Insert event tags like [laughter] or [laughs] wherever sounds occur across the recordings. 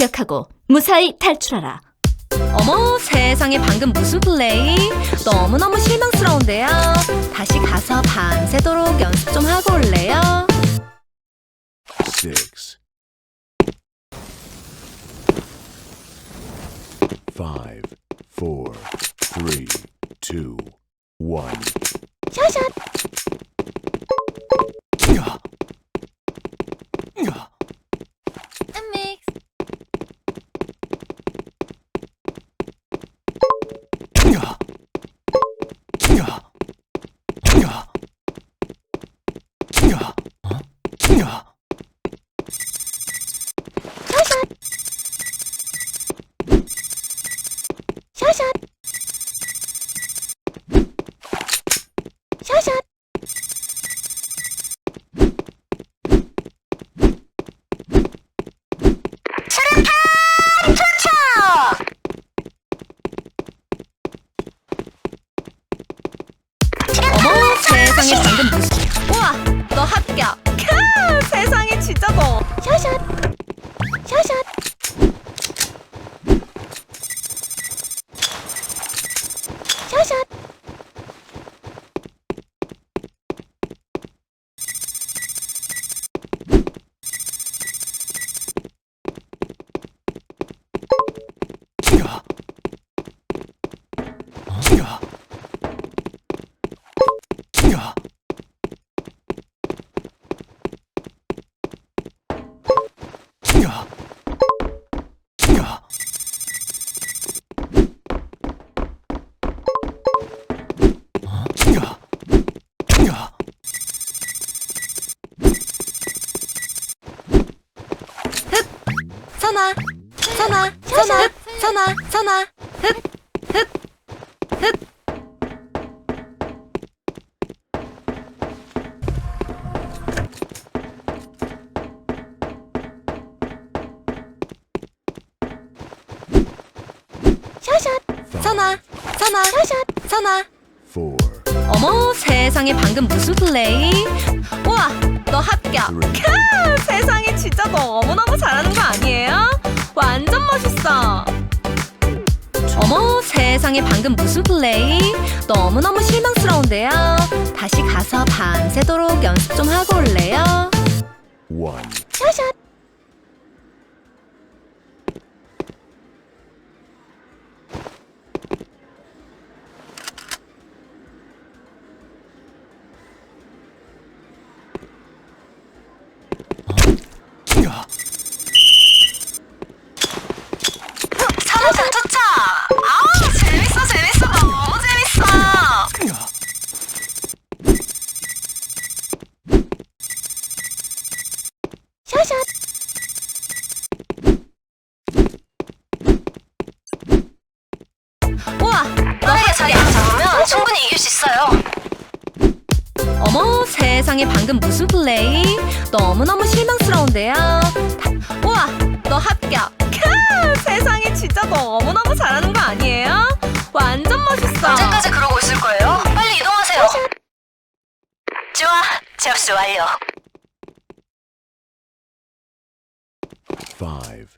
합격하고 무사히 탈출하라. 어머 세상에 방금 무슨 플레이? 너무너무 실망스러운데요. 다시 가서 밤새도록 연습 좀 하고 올래요? six, five, four, three, two, one. 어머 선아 선아 선아 선아. 흑 흑흑. Five, 선아 선아 선아. four, 어머 세상에 방금 무슨 플레이? 우와 너 합격. 캬 세상에 진짜 너무너무 잘하는 거 아니에요? 완전 멋있어 어머 세상에 방금 무슨 플레이? 너무너무 실망스러운데요 다시 가서 밤새도록 연습 좀 하고 올래요? 사 세상에 방금 무슨 플레이 너무너무 실망스러운데요 다- 우와 너 합격 캬 세상에 진짜 너무너무 잘하는 거 아니에요? 완전 멋있어 언제까지 그러고 있을 거예요? 빨리 이동하세요. 좋아, 접수 완료. Five,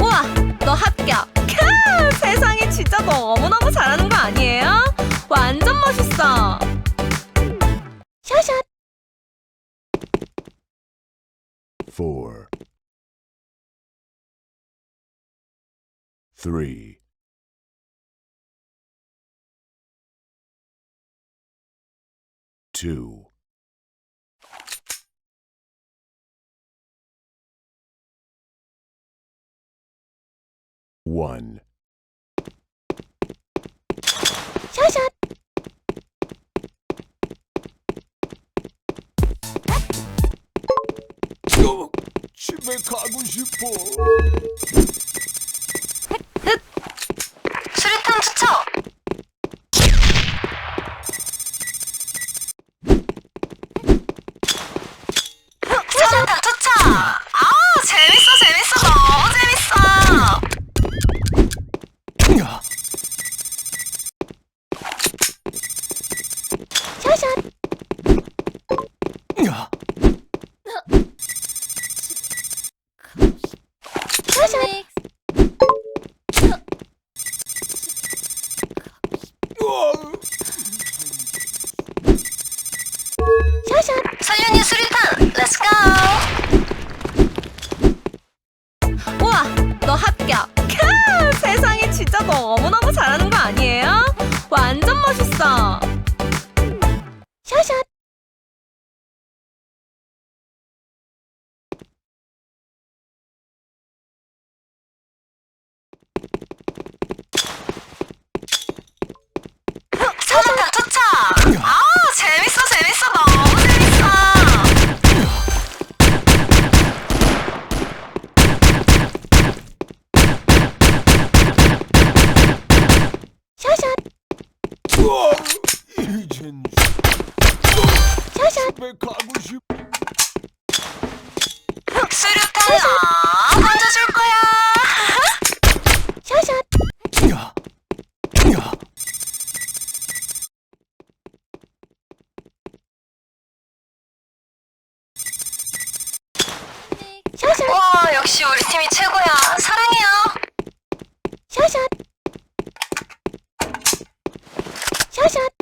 우와 너 합격 캬 세상에 진짜 너무너무 잘하는 거 아니에요? 완전 멋있어 샤샷 four, three, two, one. 샤샷 집에 가 샤샷 우 가고 싶어. 수류탄 아 던져줄 거야. [laughs] 야, 야, 와 역시 우리 팀이 최고야. 사랑해요. 와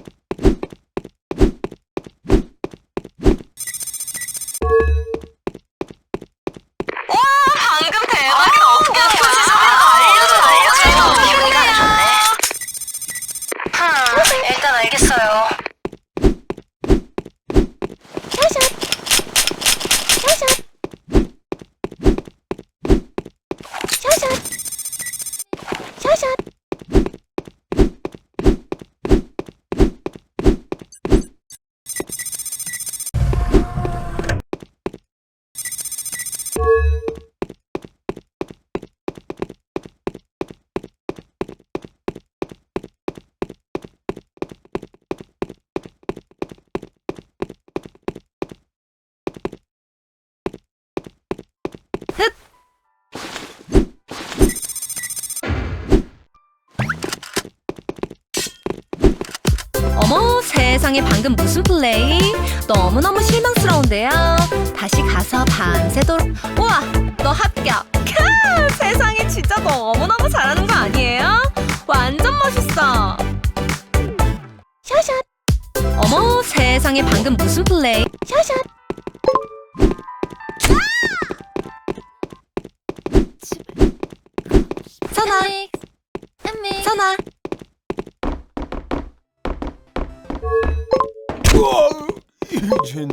세상에 방금 무슨 플레이? 너무너무 실망스러운데요. 다시 가서 밤새도록. 우와, 너 합격. 캬, 세상에 진짜 너무너무 잘하는 거 아니에요? 완전 멋있어. 샤샷. 어머, 세상에 방금 무슨 플레이? 샤샷. 이젠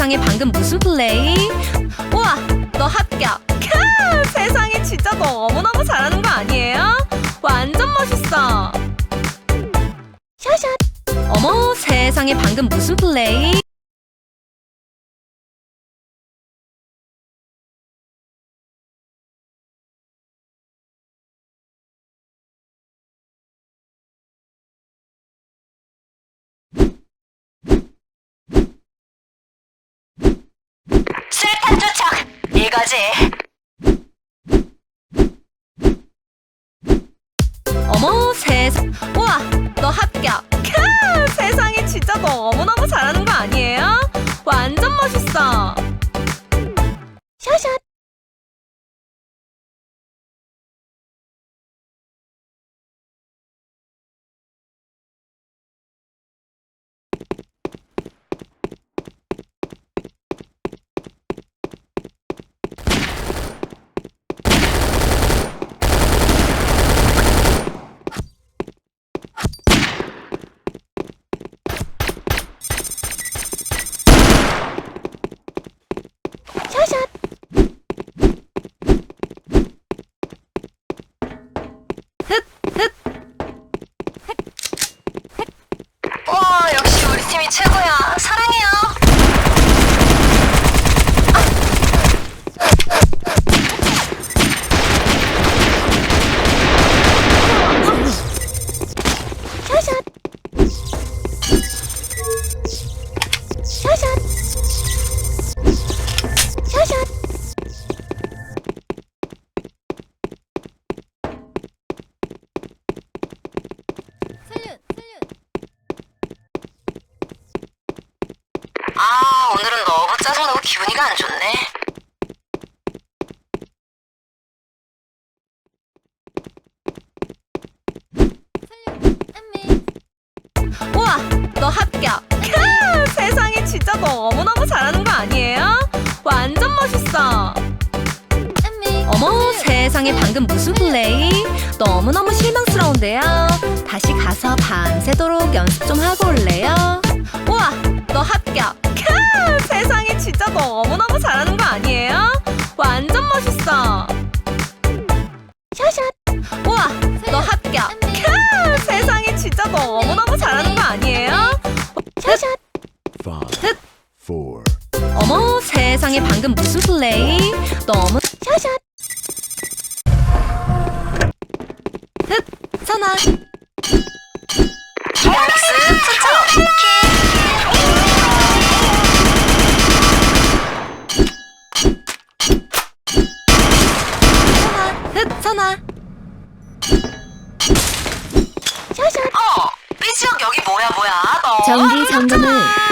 세상에 방금 무슨 플레이? 우와, 너 합격. 캬, 세상에 진짜 너무너무 잘하는 거 아니에요? 완전 멋있어. 샤샷. 어머, 세상에 방금 무슨 플레이? 술탄 투척 이거지 어머, 세상. 우와, 너 합격. 캬, 세상에 진짜 너무너무 잘하는 거 멋있어. 어머, 세상에 방금 무슨 플레이? 너무너무 실망스러운데요. 다시 가서 밤새도록 연습 좀 하고 올래요? 우와, 너 합격. 캬, 세상에 진짜 너무 정기 점검을.